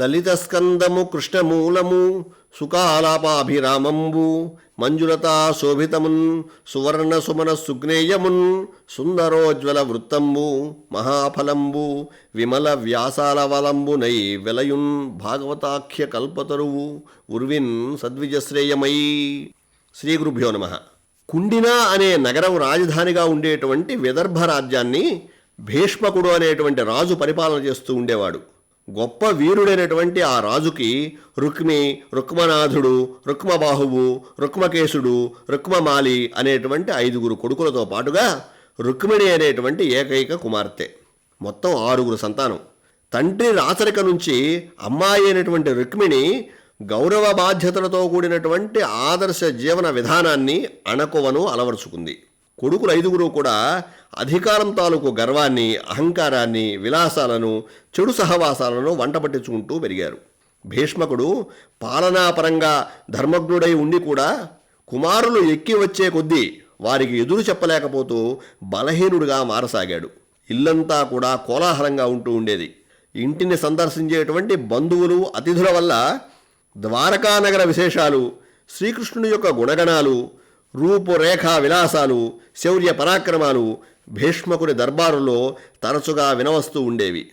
లలితస్కందము కృష్ణమూలము సుకాలాపాభిరామంబు మంజులతా శోభితమున్ సువర్ణ సుమన సుగ్నేయమున్ సుందరోజ్వల వృత్తంబు మహాఫలంబు విమల వ్యాసాలవలంబునై వెలయున్ భాగవతాఖ్య కల్పతరువు ఉర్విన్ సద్విజశ్రేయమై. శ్రీ గురుభ్యో నమ. కుండిన అనే నగరం రాజధానిగా ఉండేటువంటి విదర్భ రాజ్యాన్ని భీష్మకుడు అనేటువంటి రాజు పరిపాలన చేస్తూ ఉండేవాడు. గొప్ప వీరుడైనటువంటి ఆ రాజుకి రుక్మి రుక్మనాథుడు రుక్మబాహువు రుక్మకేశుడు రుక్మమాలి అనేటువంటి ఐదుగురు కొడుకులతో పాటుగా రుక్మిణి అనేటువంటి ఏకైక కుమార్తె. మొత్తం ఆరుగురు సంతానం. తండ్రి రాచరిక నుంచి అమ్మాయి అయినటువంటి రుక్మిణి గౌరవ బాధ్యతలతో కూడినటువంటి ఆదర్శ జీవన విధానాన్ని అణకువను అలవరుచుకుంది. కొడుకులు ఐదుగురు కూడా అధికారం తాలూకు గర్వాన్ని అహంకారాన్ని విలాసాలను చెడు సహవాసాలను వంట పట్టించుకుంటూ పెరిగారు. భీష్మకుడు పాలనాపరంగా ధర్మజ్ఞుడై ఉండి కూడా కుమారులు ఎక్కి వచ్చే కొద్దీ వారికి ఎదురు చెప్పలేకపోతూ బలహీనుడిగా మారసాగాడు. ఇల్లంతా కూడా కోలాహలంగా ఉంటూ ఉండేది. ఇంటిని సందర్శించేటువంటి బంధువులు అతిథుల వల్ల ద్వారకానగర విశేషాలు శ్రీకృష్ణుని యొక్క గుణగణాలు రూపురేఖా విలాసాలు శౌర్య పరాక్రమాలు భీష్మకుని దర్బారులో తరచుగా వినవస్తూ ఉండేవి.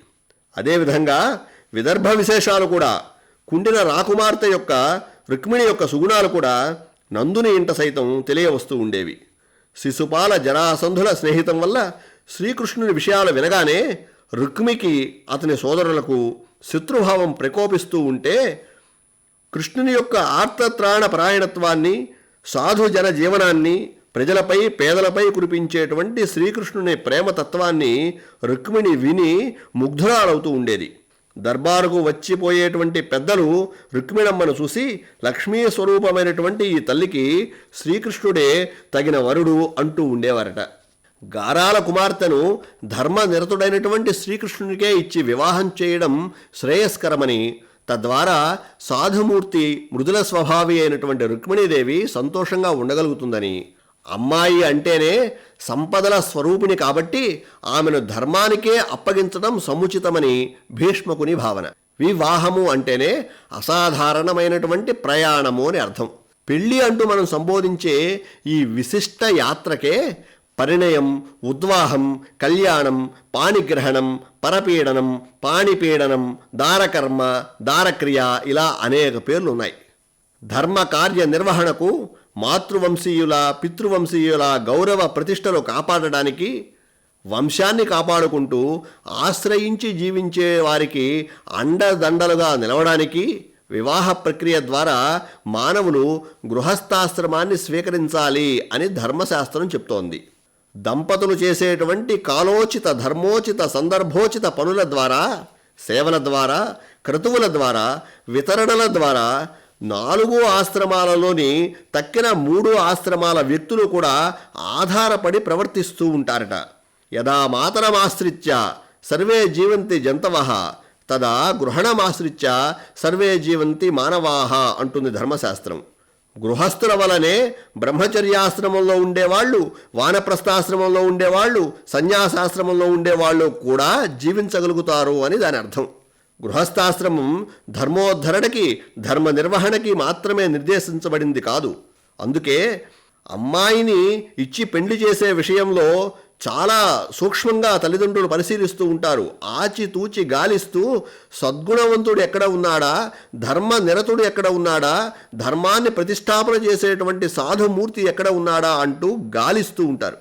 అదేవిధంగా విదర్భ విశేషాలు కూడా కుండిన రాకుమార్తె యొక్క రుక్మిణి యొక్క సుగుణాలు కూడా నందుని ఇంట సైతం తెలియవస్తూ ఉండేవి. శిశుపాల జరాసంధుల స్నేహితం వల్ల శ్రీకృష్ణుని విషయాలు వినగానే రుక్మికి అతని సోదరులకు శత్రుభావం ప్రకోపిస్తూ ఉంటే కృష్ణుని యొక్క ఆర్తత్రాణ పరాయణత్వాన్ని సాధు జన జీవనాన్ని ప్రజలపై పేదలపై కురిపించేటువంటి శ్రీకృష్ణుని ప్రేమతత్వాన్ని రుక్మిణి విని ముగ్ధురాలవుతూ ఉండేది. దర్బారుకు వచ్చిపోయేటువంటి పెద్దలు రుక్మిణమ్మను చూసి లక్ష్మీ స్వరూపమైనటువంటి ఈ తల్లికి శ్రీకృష్ణుడే తగిన వరుడు అంటూ ఉండేవారట. గారాల కుమార్తెను ధర్మ నిరతుడైనటువంటి శ్రీకృష్ణునికే ఇచ్చి వివాహం చేయడం శ్రేయస్కరమని తద్వారా సాధుమూర్తి మృదుల స్వభావి అయినటువంటి రుక్మిణీదేవి సంతోషంగా ఉండగలుగుతుందని అమ్మాయి అంటేనే సంపదల స్వరూపిణి కాబట్టి ఆమెను ధర్మానికే అప్పగించడం సముచితమని భీష్మకుని భావన. వివాహము అంటేనే అసాధారణమైనటువంటి ప్రయాణము అని అర్థం. పెళ్ళి అంటూ మనం సంబోధించే ఈ విశిష్ట యాత్రకే పరిణయం ఉద్వాహం కళ్యాణం పాణిగ్రహణం పరపీడనం పాణిపీడనం దారకర్మ దారక్రియ ఇలా అనేక పేర్లు ఉన్నాయి ధర్మ కార్య నిర్వహణకు మాతృవంశీయుల పితృవంశీయుల గౌరవ ప్రతిష్టలు కాపాడడానికి వంశాన్ని కాపాడుకుంటూ ఆశ్రయించి జీవించే వారికి అండదండలుగా నిలవడానికి వివాహ ప్రక్రియ ద్వారా మానవులు గృహస్థాశ్రమాన్ని స్వీకరించాలి అని ధర్మశాస్త్రం చెప్తోంది. దంపతులు చేసేటువంటి కాలోచిత ధర్మోచిత సందర్భోచిత పనుల ద్వారా సేవల ద్వారా క్రతువుల ద్వారా వితరణల ద్వారా నాలుగు ఆశ్రమాలలోని తక్కిన మూడు ఆశ్రమాల వ్యక్తులు కూడా ఆధారపడి ప్రవర్తిస్తూ ఉంటారట. యదా మాతరమాశ్రిత్య సర్వే జీవంతి జంతవ తదా గృహణమాశ్రిత్య సర్వే జీవంతి మానవాహ అంటుంది ధర్మశాస్త్రం. గృహస్థుల వలనే బ్రహ్మచర్యాశ్రమంలో ఉండేవాళ్ళు వానప్రస్థాశ్రమంలో ఉండేవాళ్ళు సన్యాసాశ్రమంలో ఉండేవాళ్ళు కూడా జీవించగలుగుతారు అని దాని అర్థం. గృహస్థాశ్రమం ధర్మోద్ధరణకి ధర్మ నిర్వహణకి మాత్రమే నిర్దేశించబడింది కాదు. అందుకే అమ్మాయిని ఇచ్చి పెండ్లి చేసే విషయంలో చాలా సూక్ష్మంగా తల్లిదండ్రులు పరిశీలిస్తూ ఉంటారు. ఆచితూచి గాలిస్తూ సద్గుణవంతుడు ఎక్కడ ఉన్నాడా? ధర్మ నిరతుడు ఎక్కడ ఉన్నాడా? ధర్మాన్ని ప్రతిష్టాపన చేసేటువంటి సాధుమూర్తి ఎక్కడ ఉన్నాడా? అంటూ గాలిస్తూ ఉంటారు.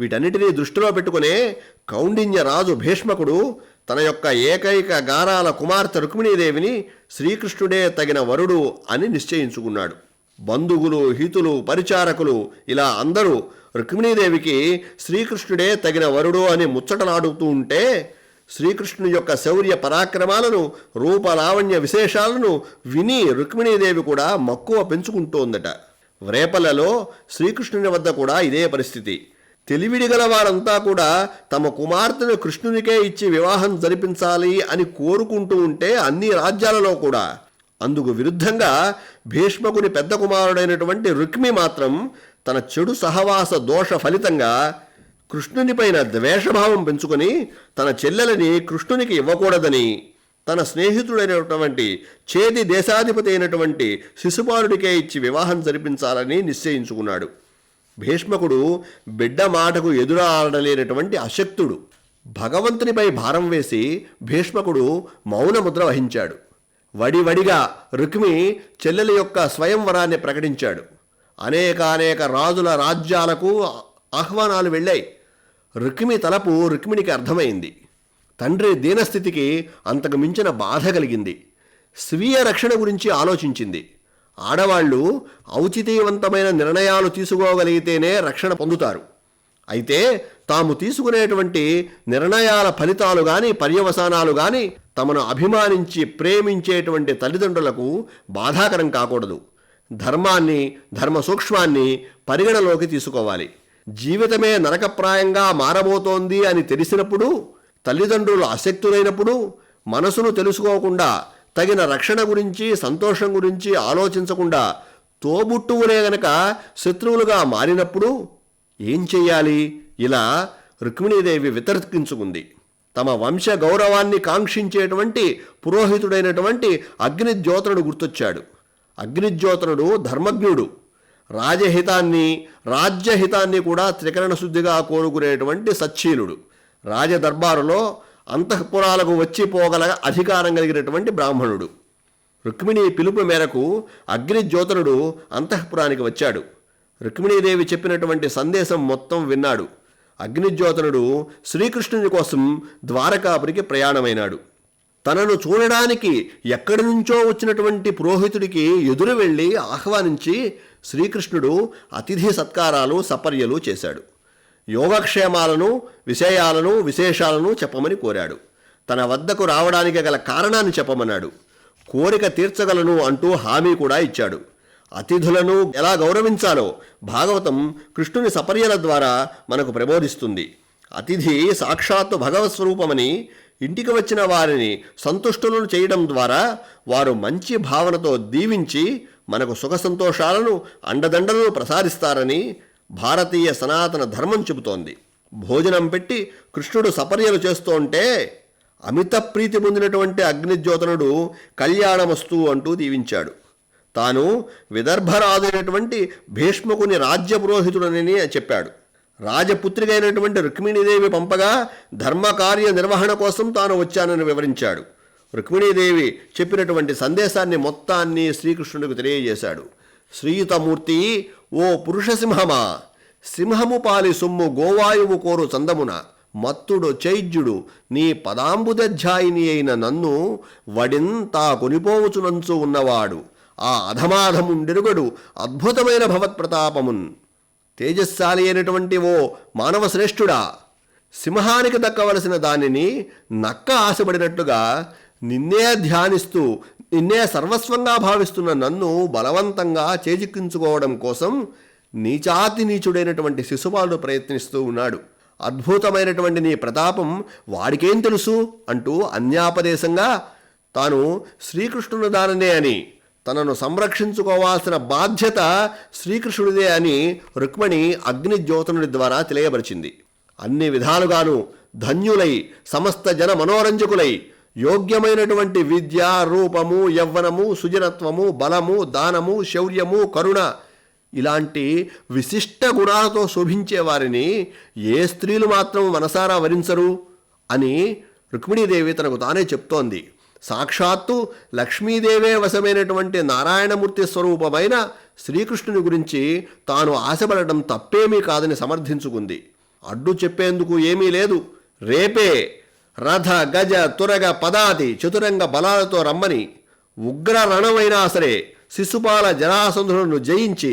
వీటన్నిటినీ దృష్టిలో పెట్టుకునే కౌండిన్య రాజు భీష్మకుడు తన యొక్క ఏకైక గారాల కుమార్తె రుక్మిణీదేవిని శ్రీకృష్ణుడే తగిన వరుడు అని నిశ్చయించుకున్నాడు. బంధువులు హితులు పరిచారకులు ఇలా అందరూ రుక్మిణీదేవికి శ్రీకృష్ణుడే తగిన వరుడు అని ముచ్చటలాడుతూ ఉంటే శ్రీకృష్ణుని యొక్క శౌర్య పరాక్రమాలను రూపలావణ్య విశేషాలను విని రుక్మిణీదేవి కూడా మక్కువ పెంచుకుంటోందట. వ్రేపలలో శ్రీకృష్ణుని వద్ద కూడా ఇదే పరిస్థితి. తెలివిడి గల వారంతా కూడా తమ కుమార్తెను కృష్ణునికే ఇచ్చి వివాహం జరిపించాలి అని కోరుకుంటూ ఉంటే అన్ని రాజ్యాలలో కూడా. అందుకు విరుద్ధంగా భీష్మకుని పెద్ద కుమారుడైనటువంటి రుక్మి మాత్రం తన చెడు సహవాస దోష ఫలితంగా కృష్ణునిపైన ద్వేషభావం పెంచుకొని తన చెల్లెలని కృష్ణునికి ఇవ్వకూడదని తన స్నేహితుడైనటువంటి చేతి దేశాధిపతి అయినటువంటి శిశుపాలుడికే ఇచ్చి వివాహం జరిపించాలని నిశ్చయించుకున్నాడు. భీష్మకుడు బిడ్డ మాటకు ఎదురాడలేనటువంటి అశక్తుడు. భగవంతునిపై భారం వేసి భీష్మకుడు మౌనముద్ర వహించాడు. వడివడిగా రుక్మి చెల్లెల యొక్క స్వయంవరాన్ని ప్రకటించాడు. అనేకానేక రాజుల రాజ్యాలకు ఆహ్వానాలు వెళ్ళాయి. రుక్మి తలపు రుక్మిణికి అర్థమైంది. తండ్రి దీనస్థితికి అంతకు మించిన బాధ కలిగింది. స్వీయ రక్షణ గురించి ఆలోచించింది. ఆడవాళ్ళు ఔచితీయవంతమైన నిర్ణయాలు తీసుకోగలిగితేనే రక్షణ పొందుతారు. అయితే తాము తీసుకునేటువంటి నిర్ణయాల ఫలితాలు కానీ పర్యవసానాలు కానీ తమను అభిమానించి ప్రేమించేటువంటి తల్లిదండ్రులకు బాధాకరం కాకూడదు. ధర్మాన్ని ధర్మ సూక్ష్మాన్ని పరిగణలోకి తీసుకోవాలి. జీవితమే నరకప్రాయంగా మారబోతోంది అని తెలిసినప్పుడు తల్లిదండ్రులు అశక్తులైనప్పుడు మనసును తెలుసుకోకుండా తగిన రక్షణ గురించి సంతోషం గురించి ఆలోచించకుండా తోబుట్టువులే గనక శత్రువులుగా మారినప్పుడు ఏం చెయ్యాలి? ఇలా రుక్మిణీదేవి వితర్కించుకుంది. తమ వంశ గౌరవాన్ని కాంక్షించేటువంటి పురోహితుడైనటువంటి అగ్నిజ్యోతనుడు గుర్తొచ్చాడు. అగ్నిజ్యోతనుడు ధర్మజ్ఞుడు. రాజహితాన్ని రాజ్యహితాన్ని కూడా త్రికరణ శుద్ధిగా కోరుకునేటువంటి సచ్చీలుడు. రాజదర్బారులో అంతఃపురాలకు వచ్చి పోగల అధికారం కలిగినటువంటి బ్రాహ్మణుడు. రుక్మిణి పిలుపు మేరకు అగ్నిజ్యోతనుడు అంతఃపురానికి వచ్చాడు. రుక్మిణీదేవి చెప్పినటువంటి సందేశం మొత్తం విన్నాడు. అగ్నిజ్యోతనుడు శ్రీకృష్ణుని కోసం ద్వారకాపురికి ప్రయాణమైనాడు. తనను చూడడానికి ఎక్కడి నుంచో వచ్చినటువంటి పురోహితుడికి ఎదురు వెళ్ళి ఆహ్వానించి శ్రీకృష్ణుడు అతిథి సత్కారాలు సపర్యలు చేశాడు. యోగక్షేమాలను విషయాలను విశేషాలను చెప్పమని కోరాడు. తన వద్దకు రావడానికి గల కారణాన్ని చెప్పమన్నాడు. కోరిక తీర్చగలను అంటూ హామీ కూడా ఇచ్చాడు. అతిథులను ఎలా గౌరవించాలో భాగవతం కృష్ణుని సపర్యల ద్వారా మనకు ప్రబోధిస్తుంది. అతిథి సాక్షాత్తు భగవత్ స్వరూపమని ఇంటికి వచ్చిన వారిని సంతుష్టులను చేయడం ద్వారా వారు మంచి భావనతో దీవించి మనకు సుఖ సంతోషాలను అండదండలను ప్రసాదిస్తారని భారతీయ సనాతన ధర్మం చెబుతోంది. భోజనం పెట్టి కృష్ణుడు సపర్యలు చేస్తోంటే అమిత ప్రీతి పొందినటువంటి అగ్నిజ్యోతనుడు కళ్యాణమస్తు అంటూ దీవించాడు. తాను విదర్భరాజైనటువంటి భీష్మకుని రాజ్య పురోహితుడనని చెప్పాడు. రాజపుత్రికైనటువంటి రుక్మిణీదేవి పంపగా ధర్మకార్య నిర్వహణ కోసం తాను వచ్చానని వివరించాడు. రుక్మిణీదేవి చెప్పినటువంటి సందేశాన్ని మొత్తాన్ని శ్రీకృష్ణుడికి తెలియజేశాడు. శ్రీయుతమూర్తి ఓ పురుషసింహమా సింహము పాలి సొమ్ము గోవాయువు కోరు చందమున. మత్తుడు చైద్యుడు నీ పదాంబుదధ్యాయిని అయిన నన్ను వడింతా కొనిపోవచునంచు ఉన్నవాడు. ఆ అధమాధముండెరుగడు అద్భుతమైన భవత్ప్రతాపమున్. తేజస్శాలి అయినటువంటి ఓ మానవ శ్రేష్ఠుడా సింహానికి దక్కవలసిన దానిని నక్క ఆశపడినట్టుగా నిన్నే ధ్యానిస్తూ నిన్నే సర్వస్వంగా భావిస్తున్న నన్ను బలవంతంగా చేజిక్కించుకోవడం కోసం నీచాతి నీచుడైనటువంటి శిశుపాలుడు ప్రయత్నిస్తూ ఉన్నాడు. అద్భుతమైనటువంటి నీ ప్రతాపం వాడికేం తెలుసు? అంటూ అన్యాపదేశంగా తాను శ్రీకృష్ణుని దాననే అని తనను సంరక్షించుకోవాల్సిన బాధ్యత శ్రీకృష్ణుడిదే అని రుక్మిణి అగ్నిజ్యోతనుడి ద్వారా తెలియబరిచింది అన్ని విధాలుగాను ధన్యులై సమస్త జన మనోరంజకులై యోగ్యమైనటువంటి విద్య రూపము యవ్వనము సుజనత్వము బలము దానము శౌర్యము కరుణ ఇలాంటి విశిష్ట గుణాలతో శోభించే వారిని ఏ స్త్రీలు మాత్రం మనసారా వరించరు అని రుక్మిణీదేవి తనకు తానే చెప్తోంది. సాక్షాత్తు లక్ష్మీదేవే వశమైనటువంటి నారాయణమూర్తి స్వరూపమైన శ్రీకృష్ణుని గురించి తాను ఆశపడటం తప్పేమీ కాదని సమర్థించుకుంది. అడ్డు చెప్పేందుకు ఏమీ లేదు. రేపే రథ గజ తురగ పదాతి చతురంగ బలాలతో రమ్మని ఉగ్ర రణమైనా సరే శిశుపాల జరాసంధులను జయించి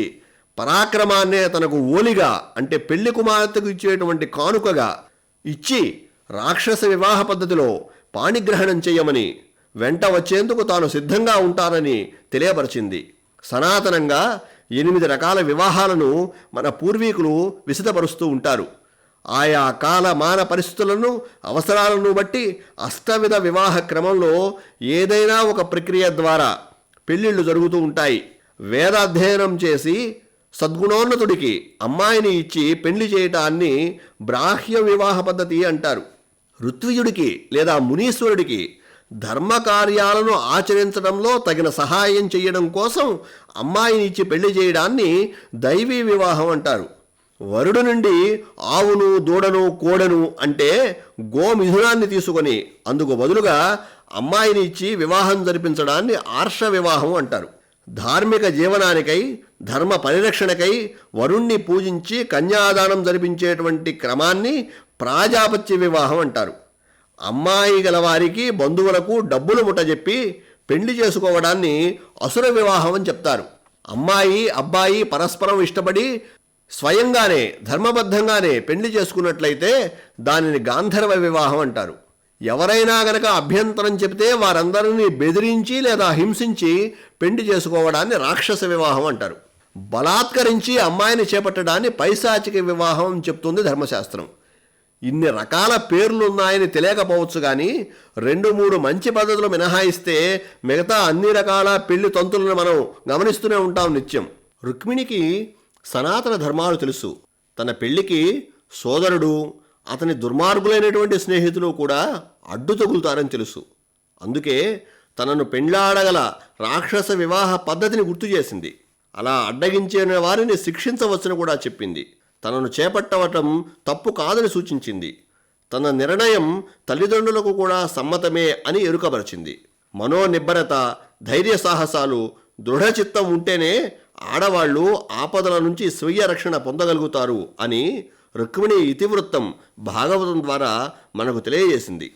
పరాక్రమాన్నే తనకు ఓలిగా అంటే పెళ్ళి కుమార్తెకు ఇచ్చేటువంటి కానుకగా ఇచ్చి రాక్షస వివాహ పద్ధతిలో పాణిగ్రహణం చేయమని వెంట వచ్చేందుకు తాను సిద్ధంగా ఉంటానని తెలియపరిచింది. సనాతనంగా ఎనిమిది రకాల వివాహాలను మన పూర్వీకులు విశదపరుస్తూ ఉంటారు. ఆయా కాల మాన పరిస్థితులను అవసరాలను బట్టి అష్టవిధ వివాహ క్రమంలో ఏదైనా ఒక ప్రక్రియ ద్వారా పెళ్ళిళ్ళు జరుగుతూ ఉంటాయి. వేదాధ్యయనం చేసి సద్గుణోన్నతుడికి అమ్మాయిని ఇచ్చి పెళ్ళి చేయటాన్ని బ్రాహ్య వివాహ పద్ధతి అంటారు. ఋత్విజుడికి లేదా మునీశ్వరుడికి ధర్మ కార్యాలను ఆచరించడంలో తగిన సహాయం చేయడం కోసం అమ్మాయిని ఇచ్చి పెళ్ళి చేయడాన్ని దైవీ వివాహం అంటారు. వరుడు నుండి ఆవును దూడను కోడను అంటే గోమిథునాన్ని తీసుకొని అందుకు బదులుగా అమ్మాయిని ఇచ్చి వివాహం జరిపించడాన్ని ఆర్ష వివాహం అంటారు. ధార్మిక జీవనానికై ధర్మ పరిరక్షణకై వరుణ్ణి పూజించి కన్యాదానం జరిపించేటువంటి క్రమాన్ని ప్రాజాపత్య వివాహం అంటారు. అమ్మాయి గలవారికి బంధువులకు డబ్బులు ముట్టజెప్పి పెళ్ళి చేసుకోవడాన్ని అసుర వివాహం అని చెప్తారు. అమ్మాయి అబ్బాయి పరస్పరం ఇష్టపడి స్వయంగానే ధర్మబద్ధంగానే పెళ్ళి చేసుకున్నట్లయితే దానిని గాంధర్వ వివాహం అంటారు. ఎవరైనా గనక అభ్యంతరం చెబితే వారందరినీ బెదిరించి లేదా హింసించి పెళ్ళి చేసుకోవడాన్ని రాక్షస వివాహం అంటారు. బలాత్కరించి అమ్మాయిని చేపట్టడాన్ని పైశాచిక వివాహం చెప్తుంది ధర్మశాస్త్రం. ఇన్ని రకాల పేర్లు ఉన్నాయని తెలియకపోవచ్చు కానీ రెండు మూడు మంచి పద్ధతులు మినహాయిస్తే మిగతా అన్ని రకాల పెళ్ళి తంతులను మనం గమనిస్తూనే ఉంటాం నిత్యం. రుక్మిణికి సనాతన ధర్మాలు తెలుసు. తన పెళ్ళికి సోదరుడు అతని దుర్మార్గులైనటువంటి స్నేహితులు కూడా అడ్డు తగులుతారని తెలుసు. అందుకే తనను పెండ్లాడగల రాక్షస వివాహ పద్ధతిని గుర్తు చేసింది. అలా అడ్డగించిన వారిని శిక్షించవచ్చని కూడా చెప్పింది. తనను చేపట్టవటం తప్పు కాదని సూచించింది. తన నిర్ణయం తల్లిదండ్రులకు కూడా సమ్మతమే అని ఎరుకపరిచింది మనోనిబ్బరత ధైర్య సాహసాలు దృఢచిత్తం ఉంటేనే ఆడవాళ్ళు ఆపదల నుంచి స్వీయ రక్షణ పొందగలుగుతారు అని రుక్మిణి ఇతివృత్తం భాగవతం ద్వారా మనకు తెలియజేసింది.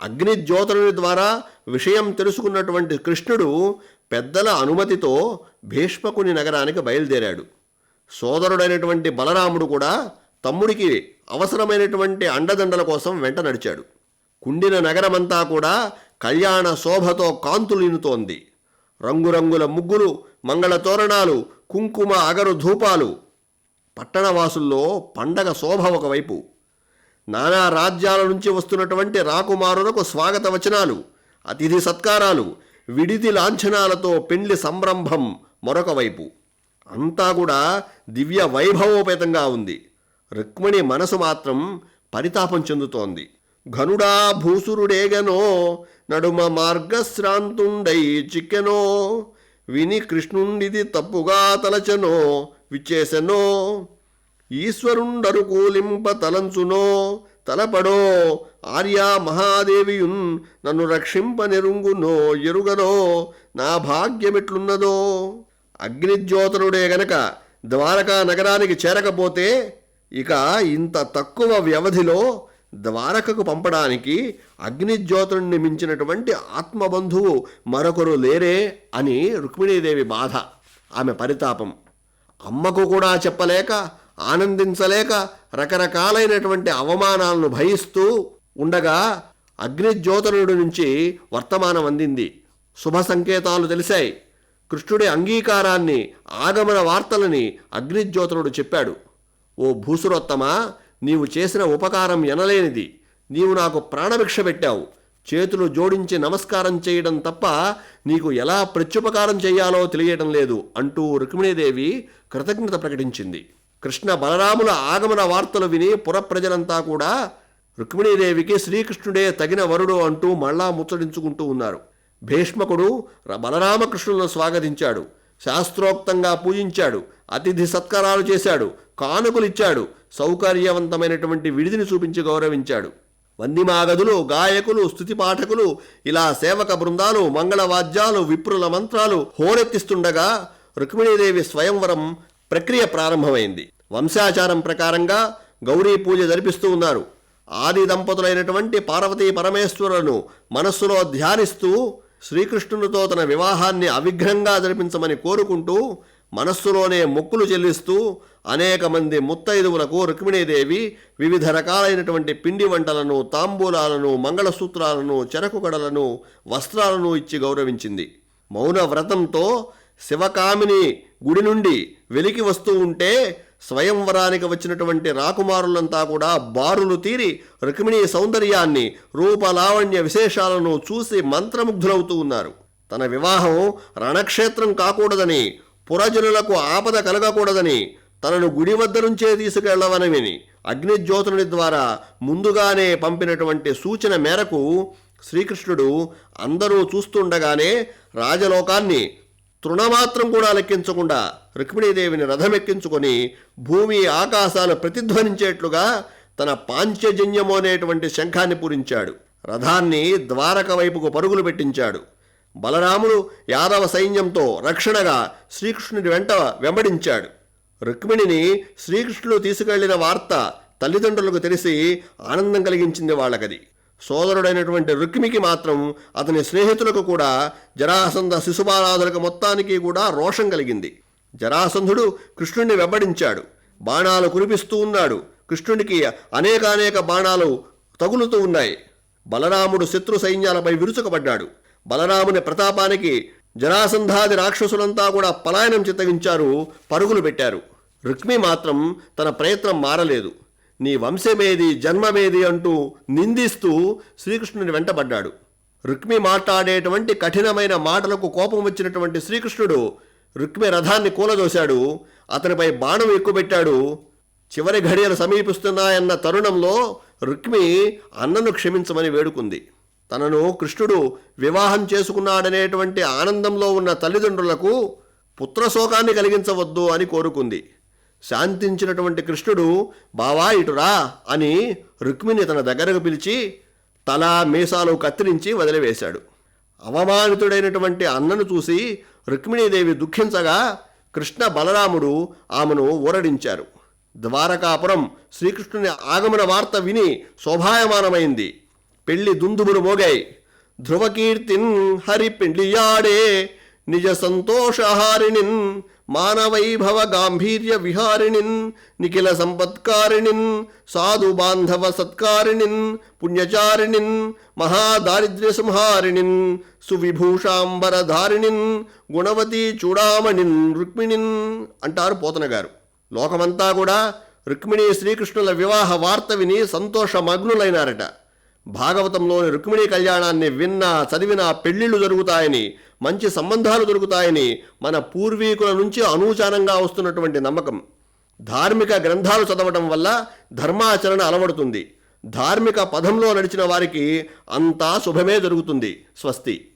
అగ్నిజ్యోతులని ద్వారా విషయం తెలుసుకున్నటువంటి కృష్ణుడు పెద్దల అనుమతితో భీష్మకుని నగరానికి బయలుదేరాడు. సోదరుడైనటువంటి బలరాముడు కూడా తమ్ముడికి అవసరమైనటువంటి అండదండల కోసం వెంట నడిచాడు. కుండిన నగరమంతా కూడా కళ్యాణ శోభతో కాంతులినుతోంది రంగురంగుల ముగ్గులు మంగళ తోరణాలు కుంకుమ అగరు ధూపాలు. పట్టణవాసుల్లో పండగ శోభ ఒకవైపు. నానా రాజ్యాల నుంచి వస్తున్నటువంటి రాకుమారులకు స్వాగత వచనాలు అతిథి సత్కారాలు విడిది లాంఛనాలతో పెండ్లి సంరంభం మరొక వైపు అంతా కూడా దివ్య వైభవోపేతంగా ఉంది. రుక్మిణి మనసు మాత్రం పరితాపం చెందుతోంది. ఘనుడా భూసురుడేగనో నడుమ మార్గశ్రాంతుండై చిక్కెనో విని కృష్ణుండిది తప్పుగా తలచనో విచ్చేసెనో ఈశ్వరుండరు కూలింప తలంచునో తలపడో ఆర్యా మహాదేవియున్ నన్ను రక్షింప నెరుంగునో ఎరుగనో నా భాగ్యమెట్లున్నదో. అగ్నిజ్యోతనుడే గనక ద్వారకా నగరానికి చేరకపోతే ఇక ఇంత తక్కువ వ్యవధిలో ద్వారకకు పంపడానికి అగ్నిజ్యోతుడిని మించినటువంటి ఆత్మబంధువు మరొకరు లేరే అని రుక్మిణీదేవి బాధ. ఆమె పరితాపం. అమ్మకు కూడా చెప్పలేక ఆనందించలేక రకరకాలైనటువంటి అవమానాలను భయిస్తూ ఉండగా అగ్నిజ్యోతనుడి నుంచి వర్తమానం అందింది. శుభ సంకేతాలు తెలిసాయి కృష్ణుడి అంగీకారాన్ని ఆగమన వార్తలని అగ్నిజ్యోతనుడు చెప్పాడు. ఓ భూసురోత్తమా నీవు చేసిన ఉపకారం ఎనలేనిది. నీవు నాకు ప్రాణభిక్ష పెట్టావు. చేతులు జోడించి నమస్కారం చేయడం తప్ప నీకు ఎలా ప్రత్యుపకారం చేయాలో తెలియటం లేదు అంటూ రుక్మిణీదేవి కృతజ్ఞత ప్రకటించింది. కృష్ణ బలరాముల ఆగమన వార్తలు విని పురప్రజలంతా కూడా రుక్మిణీదేవికి శ్రీకృష్ణుడే తగిన వరుడు అంటూ మళ్ళా ముచ్చడించుకుంటూ ఉన్నారు. భీష్మకుడు బలరామకృష్ణులను స్వాగతించాడు. శాస్త్రోక్తంగా పూజించాడు. అతిథి సత్కారాలు చేశాడు. కానుకలిచ్చాడు సౌకర్యవంతమైనటువంటి విడిదిని చూపించి గౌరవించాడు. వందిమాగదులు గాయకులు స్తుతి పాఠకులు ఇలా సేవక బృందాలు మంగళవాద్యాలు విప్రుల మంత్రాలు హోరెత్తిస్తుండగా రుక్మిణీదేవి స్వయంవరం ప్రక్రియ ప్రారంభమైంది. వంశాచారం ప్రకారంగా గౌరీ పూజ జరిపిస్తూ ఉన్నారు. ఆది దంపతులైనటువంటి పార్వతీ పరమేశ్వరులను మనస్సులో ధ్యానిస్తూ శ్రీకృష్ణునితో తన వివాహాన్ని అవిఘ్నంగా జరిపించమని కోరుకుంటూ మనస్సులోనే మొక్కులు చెల్లిస్తూ అనేక మంది ముత్తైదువులకు రుక్మిణీదేవి వివిధ రకాలైనటువంటి పిండి వంటలను తాంబూలాలను మంగళసూత్రాలను చెరకు గడలను వస్త్రాలను ఇచ్చి గౌరవించింది. మౌన వ్రతంతో శివకామిని గుడి నుండి వెలికి వస్తూ ఉంటే స్వయంవరానికి వచ్చినటువంటి రాకుమారులంతా కూడా బారులు తీరి రుక్మిణీ సౌందర్యాన్ని రూపలావణ్య విశేషాలను చూసి మంత్రముగ్ధులవుతూ ఉన్నారు. తన వివాహం రణక్షేత్రం కాకూడదని పురజనులకు ఆపద కలగకూడదని తనను గుడి వద్ద నుంచే తీసుకెళ్ళవనని అగ్నిజ్యోతుని ద్వారా ముందుగానే పంపినటువంటి సూచన మేరకు శ్రీకృష్ణుడు అందరూ చూస్తుండగానే రాజలోకాన్ని తృణమాత్రం కూడా లెక్కించకుండా రుక్మిణీదేవిని రథమెక్కించుకొని భూమి ఆకాశాలు ప్రతిధ్వనించేట్లుగా తన పాంచజన్యము అనేటువంటి శంఖాన్ని పూరించాడు. రథాన్ని ద్వారక వైపుకు పరుగులు పెట్టించాడు. బలరాముడు యాదవ సైన్యంతో రక్షణగా శ్రీకృష్ణుడి వెంట వెంబడించాడు. రుక్మిణిని శ్రీకృష్ణుడు తీసుకెళ్ళిన వార్త తల్లిదండ్రులకు తెలిసి ఆనందం కలిగించింది వాళ్ళకది. సోదరుడైనటువంటి రుక్మికి మాత్రం అతని స్నేహితులకు కూడా జరాసంధ శిశుపారాధులకు మొత్తానికి కూడా రోషం కలిగింది. జరాసంధుడు కృష్ణుణ్ణి వెంబడించాడు. బాణాలు కురిపిస్తూ ఉన్నాడు. కృష్ణునికి అనేకానేక బాణాలు తగులుతూ ఉన్నాయి. బలరాముడు శత్రు సైన్యాలపై విరుచుకపడ్డాడు. బలరాముని ప్రతాపానికి జరాసంధాది రాక్షసులంతా కూడా పలాయనం చిత్తగించారు పరుగులు పెట్టారు. రుక్మి మాత్రం తన ప్రయత్నం మారలేదు. నీ వంశమేది జన్మమేది అంటూ నిందిస్తూ శ్రీకృష్ణుని వెంటబడ్డాడు. రుక్మి మాట్లాడేటువంటి కఠినమైన మాటలకు కోపం వచ్చినటువంటి శ్రీకృష్ణుడు రుక్మి రథాన్ని కూలదోశాడు. అతనిపై బాణం ఎక్కుపెట్టాడు. చివరి ఘడియలు సమీపిస్తున్నాయన్న తరుణంలో రుక్మి అన్నను క్షమించమని వేడుకుంది. తనను కృష్ణుడు వివాహం చేసుకున్నాడనేటువంటి ఆనందంలో ఉన్న తల్లిదండ్రులకు పుత్రశోకాన్ని కలిగించవద్దు అని కోరుకుంది. శాంతించినటువంటి కృష్ణుడు బావా ఇటురా అని రుక్మిణి తన దగ్గరకు పిలిచి తల మీసాలు కత్తిరించి వదిలివేశాడు. అవమానితుడైనటువంటి అన్నను చూసి రుక్మిణీదేవి దుఃఖించగా కృష్ణ బలరాముడు ఆమెను ఊరడించారు. ద్వారకాపురం శ్రీకృష్ణుని ఆగమన వార్త విని శోభాయమానమైంది. పెళ్ళి దుందుబురు మోగాయి. ధ్రువకీర్తిన్ హరి పెండ్లియాడే నిజ సంతోషహారిణిన్ మానవైభవ గాంభీర్య విహారిణిన్ నిఖిల సంపత్కారిణిన్ సాధు బాంధవ సత్కారిణిన్ పుణ్యచారిణిన్ మహాదారిద్ర్య సంహారిణిన్ సువిభూషాంబరధారిణిన్ గుణవతి చూడామణిన్ రుక్మిణిన్ అంటారు పోతన గారు లోకమంతా కూడా రుక్మిణి శ్రీకృష్ణుల వివాహ వార్త విని సంతోషమగ్నులైనారట. భాగవతంలోని రుక్మిణీ కళ్యాణాన్ని విన్నా చదివినా పెళ్ళిళ్ళు జరుగుతాయని మంచి సంబంధాలు దొరుకుతాయని మన పూర్వీకుల నుంచి అనూచానంగా వస్తున్నటువంటి నమ్మకం. ధార్మిక గ్రంథాలు చదవటం వల్ల ధర్మాచరణ అలవడుతుంది. ధార్మిక పదంలో నడిచిన వారికి అంతా శుభమే జరుగుతుంది. స్వస్తి.